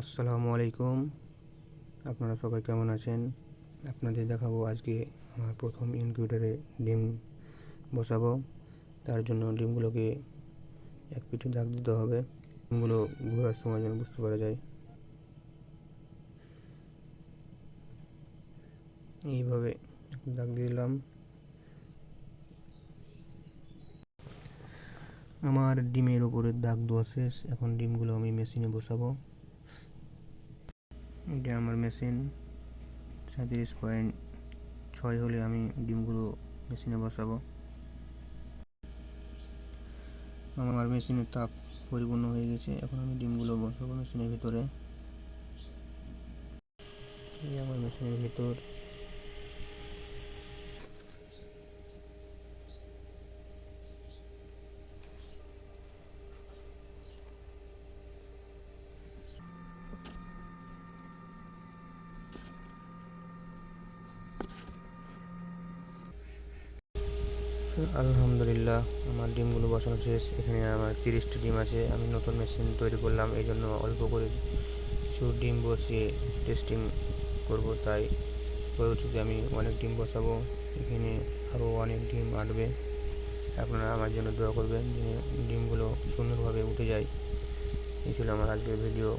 আসসালামু আলাইকুম। আপনারা সবাই কেমন আছেন? আপনাদের দেখাবো আজকে আমার প্রথম ইনকিউটারে ডিম বসাবো। তার জন্য ডিমগুলোকে এক পিঠে দাগ দিতে হবে। ডিমগুলো ঘোরার সময় যেন বুঝতে পারা যায়। এইভাবে দাগ দিলাম। আমার ডিমের উপরে দাগ দেওয়া শেষ। এখন ডিমগুলো আমি মেশিনে বসাবো। এটা আমার মেশিন। সাঁত্রিশ পয়েন্ট ছয় হলে আমি ডিমগুলো মেশিনে বসাবো। আমার মেশিনের তাপ পরিপূর্ণ হয়ে গেছে। এখন আমি ডিমগুলো বসাবো মেশিনের ভিতরে। এই আমার মেশিনের ভিতর আলহামদুলিল্লাহ, আমার ডিমগুলো বসানো শেষ। এখানে আমার তিরিশটি ডিম আছে, আমি নতুন মেশিন তৈরি করলাম, এই জন্য অল্প করে কিছু ডিম বসিয়ে টেস্টিং করব। তাই পরবর্তীতে আমি অনেক ডিম বসাবো। এখানে আরও অনেক ডিম আটবে। আপনারা আমার জন্য দোয়া করবেন যে ডিমগুলো সুন্দরভাবে উঠে যায়। এই ছিল আমার আজকের ভিডিও